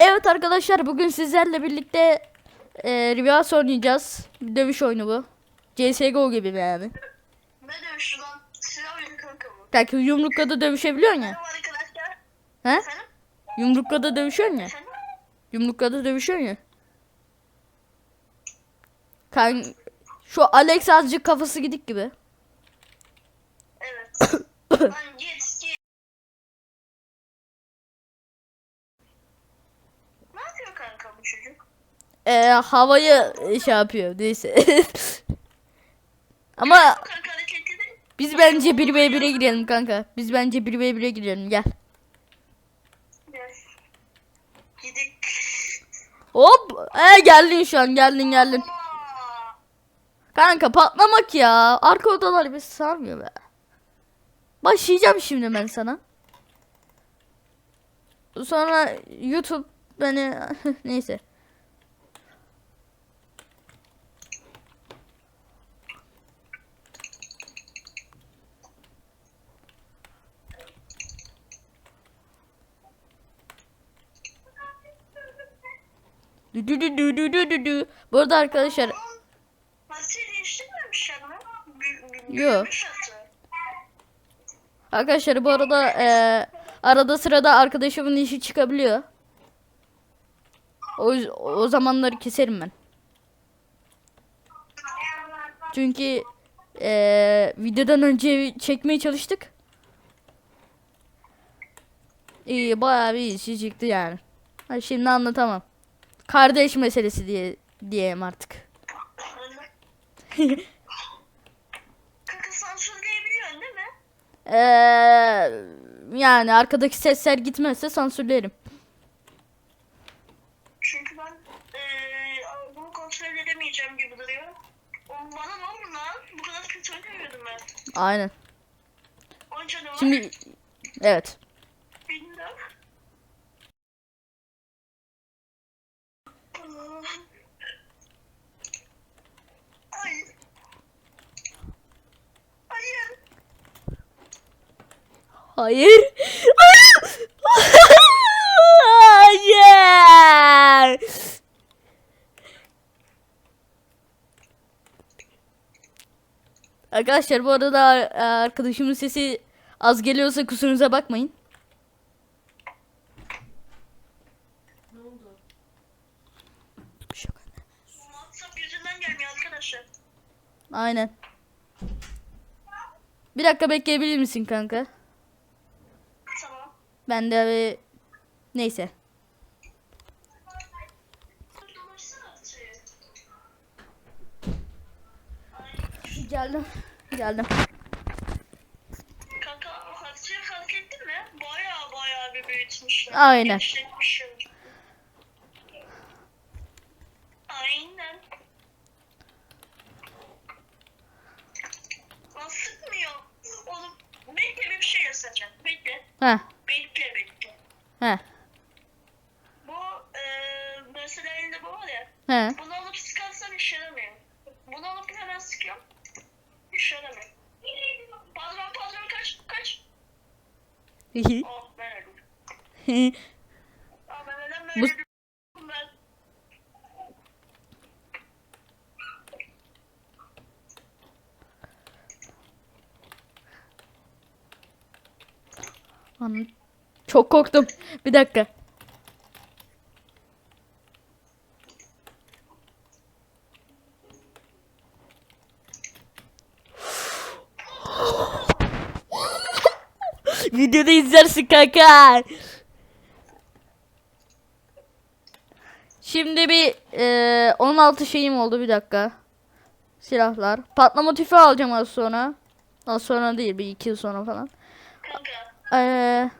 Evet arkadaşlar bugün sizlerle birlikte e, Rivas oynayacağız. Bir dövüş oyunu bu. CSGO gibi yani. Ne dövüşü lan? Silah bu. Belki yumrukla da dövüşebiliyorsun ya. Arkadaşlar. He? Efendim? Yumrukla da dövüşüyorsun ya. Efendim? Yumrukla da dövüşüyorsun ya. Kan şu Alex azıcık kafası gidik gibi. Evet. lan git git. Ne yapıyor kanka bu çocuk? E, havayı şey yapıyor neyse. Ama biz bence 1v1'e girelim kanka. Biz bence 1v1'e girelim gel. Hop. E, geldin şu an geldin geldin. Kanka patlamak ya. Arka odalar bir sarmıyor be. Başlayacağım şimdi ben sana. Sonra YouTube beni neyse. Dü dü dü dü dü dü dü dü. Bu arada arkadaşlar Haritayı değiştirmemişler mi? Bü- bü- Yo. büyümüş hatı. Arkadaşlar bu arada eee, arada sırada arkadaşımın işi çıkabiliyor. O, o zamanları keserim ben. Çünkü eee, videodan önce çekmeye çalıştık. İyi bayağı bir işi çıktı yani. Ha, şimdi anlatamam. Kardeş meselesi diye diyeyim artık. Kanka sansürleyebiliyorsun değil mi? Eee, yani arkadaki sesler gitmezse sansürlerim. Çünkü ben eee bunu kontrol edemeyeceğim gibi duruyor. Oğlum bana ne oldu lan? Bu kadar kötü oynamıyordum ben. Aynen. Onca ne var? Şimdi evet. Bilmem. Ay. Hayır. Hayır. Hayır. Arkadaşlar bu arada arkadaşımın sesi az geliyorsa kusurunuza bakmayın. Aynen. Bir dakika bekleyebilir misin kanka? Tamam. Ben de bir... Neyse. Geldim. Geldim. Kanka haritayı fark ettin mi? Baya baya bir büyütmüşler. Aynen. Genişletmişler. Aynen. Lan sıkmıyor. Oğlum bekle bir şey göstereceğim. Bekle. Heh. Bekle bekle. Heh. Bu eee mesela elinde bu var ya. He. Bunu alıp sıkarsan işe yaramıyor. Bunu alıp hemen sıkıyorum. İşe yaramıyor. Patron patron kaç kaç. Oh ben öldüm. Ben neden böyle Bu- öldüm ben? Anladım. Çok korktum. Bir dakika. Videoda izlersin kanka. Şimdi bir eee, 16 şeyim oldu bir dakika. Silahlar. Patlama tüfeği alacağım az sonra. Az sonra değil bir iki yıl sonra falan. Kanka. Eee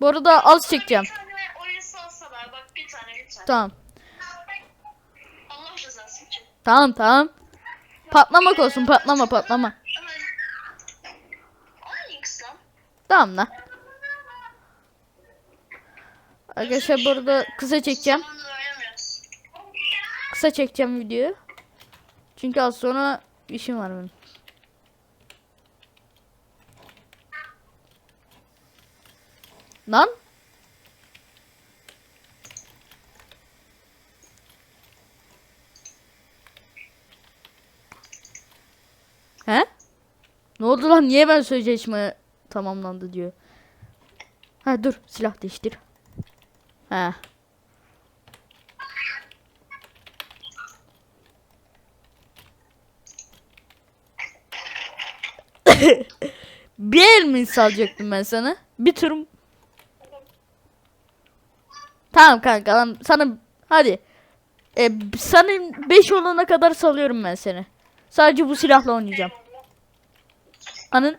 bu arada az çekeceğim. Bir tane oyun salsalar bak bir tane. Tamam. Allah rızası için. Tamam tamam. Patlamak olsun patlama patlama. Tamam lan. Arkadaşlar burada kısa çekeceğim. Kısa çekeceğim videoyu. Çünkü az sonra işim var benim. Lan. He? Ne oldu lan? Niye ben sözleşme tamamlandı diyor. Ha dur silah değiştir. Ha. bir el mi salacaktım ben sana? Bir tur Tamam kanka lan sana hadi. E, senin 5 olana kadar salıyorum ben seni. Sadece bu silahla oynayacağım. Anın.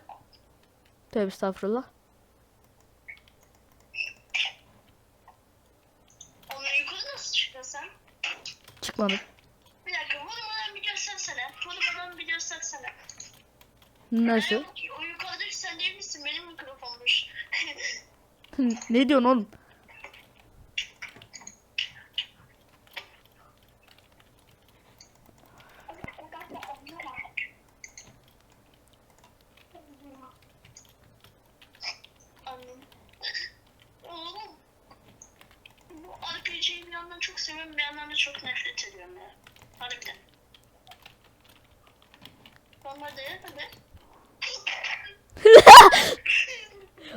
Tövbe estağfurullah. Yukarı nasıl çıktın sen? Çıkmadı. Bir dakika vurmadan bir göstersene. Vurmadan bir göstersene. Nasıl? O yukarıdaki sen değil misin? Benim mikrofonmuş. ne diyorsun oğlum? Annem. Oğlum. Bu RPG'yi bir seviyorum bir yandan da çok nefret ediyorum ya. Harbiden. Onlar da hadi.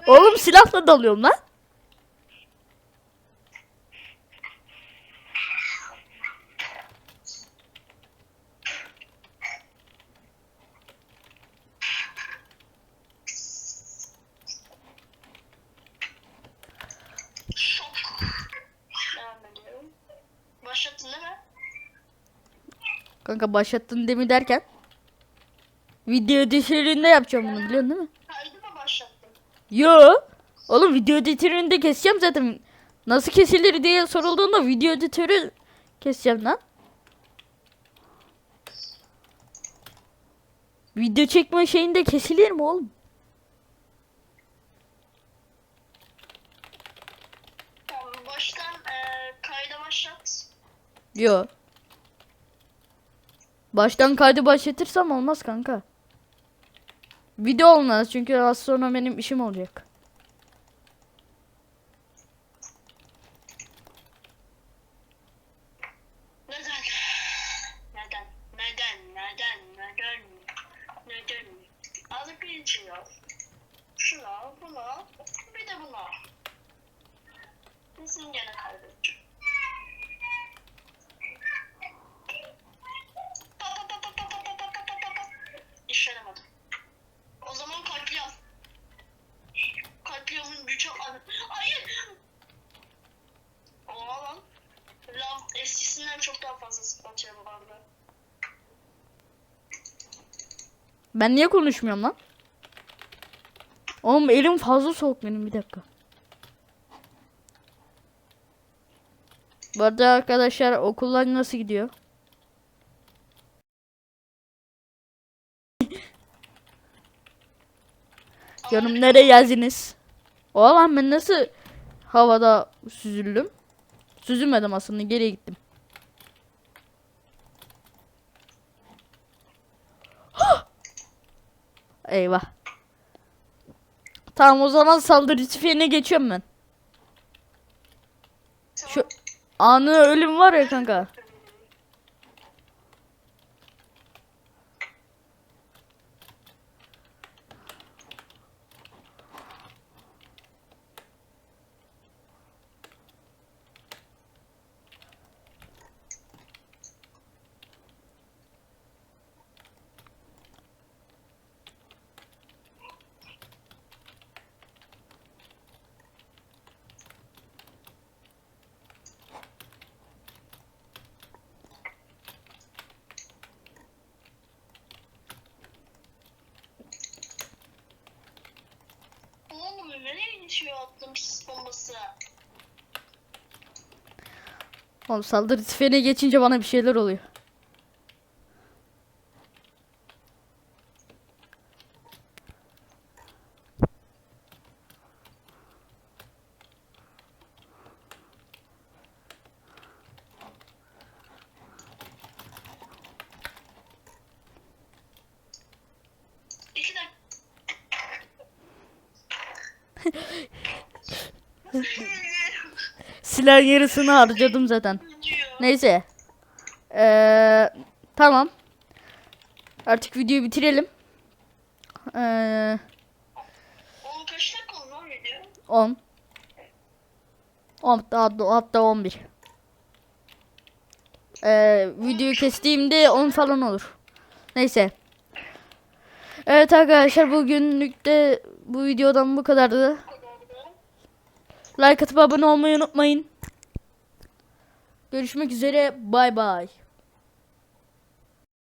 Oğlum silahla dalıyorum lan. Şok. Devam ediyorum. Başlattın değil mi? Kanka başlattın demi derken. Video editöründe yapacağım bunu biliyorsun değil mi? Kaydı mı başlattın? Yo. Oğlum video editöründe keseceğim zaten. Nasıl kesilir diye sorulduğunda video editörü keseceğim lan. Video çekme şeyinde kesilir mi oğlum? Tamam baştan eee kayda başlat. Yo. Baştan kaydı başlatırsam olmaz kanka. Video olmaz çünkü az sonra benim işim olacak. Şuna, buna, bir de buna. Kesin gene kaybedeceğim. Katliamın gücü an... Hayır! Oha lan. Lav eskisinden çok daha fazla spatıyor bu arada. Ben niye konuşmuyorum lan? Oğlum elim fazla soğuk benim bir dakika. Bu arada arkadaşlar okullar nasıl gidiyor? Canım nereye yazdınız? Oğlum ben nasıl havada süzüldüm? Süzülmedim aslında geriye gittim. Eyvah. Tamam o zaman saldırı tüfeğine geçiyorum ben. Şu anı ölüm var ya kanka. Oğlum nereye geçiyor attım? Oğlum saldırı tüfeğine geçince bana bir şeyler oluyor. İki dakika. Silah yarısını harcadım zaten. Neyse. Ee, tamam. Artık videoyu bitirelim. Ee, Oğlum kaç dakika oldu lan video? 10. 10 hatta, hatta 11. Ee, videoyu kestiğimde 10 falan olur. Neyse. Evet arkadaşlar bugünlük de bu videodan bu kadardı. Like atıp abone olmayı unutmayın. Görüşmek üzere. Bay bay.